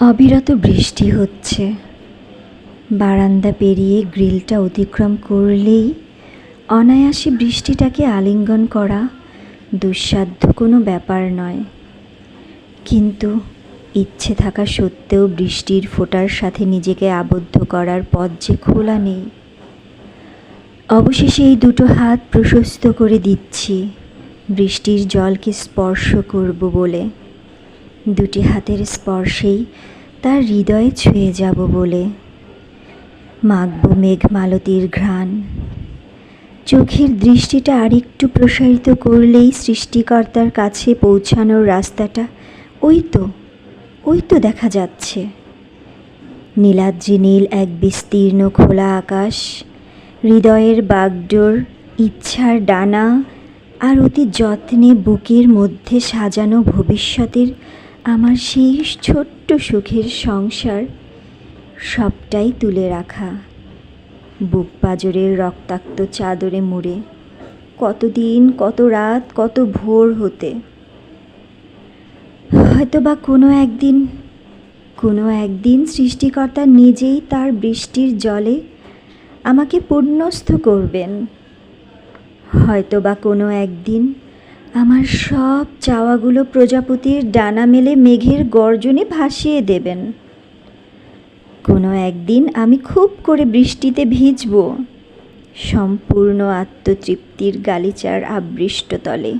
অবিরত বৃষ্টি হচ্ছে। বারান্দা পেরিয়ে গ্রিলটা অতিক্রম করলেই অনায়াসে বৃষ্টিটাকে আলিঙ্গন করা দুঃসাধ্য কোনো ব্যাপার নয়। কিন্তু ইচ্ছে থাকা সত্ত্বেও বৃষ্টির ফোঁটার সাথে নিজেকে আবদ্ধ করার পথ যে খোলা নেই। অবশেষে এই দুটো হাত প্রশস্ত করে দিচ্ছি। বৃষ্টির জলকে স্পর্শ করব বলে। দুটি হাতের স্পর্শেই তার হৃদয়ে ছুঁয়ে যাব বলে। মাখব মেঘমালতির ঘ্রাণ। চোখের দৃষ্টিটা আরেকটু প্রসারিত করলেই সৃষ্টিকর্তার কাছে পৌঁছানোর রাস্তাটা ওই তো ওই তো দেখা যাচ্ছে। নীলাদ্রি নীল এক বিস্তীর্ণ খোলা আকাশ, হৃদয়ের বাগডোর, ইচ্ছার ডানা আর অতি যত্নে বুকের মধ্যে সাজানো ভবিষ্যতের আমার সেই ছোট্ট সুখের সংসার সবটাই তুলে রাখা। বুক পাজরের রক্তাক্ত চাদরে মুড়ে কত দিন কত রাত, কত ভোর হতে। হয়তো বা কোনো একদিন কোনো একদিন সৃষ্টিকর্তা নিজেই তার বৃষ্টির জলে আমাকে পুণ্যস্থ করবেন। হয়তো বা কোনো একদিন আমার সব চাওয়াগুলো প্রজাপতির ডানা মেলে মেঘের গর্জনে ভাসিয়ে দেবেন। কোনো একদিন আমি খুব করে বৃষ্টিতে ভিজব। সম্পূর্ণ আত্মতৃপ্তির গালিচার আবৃষ্ট তলে।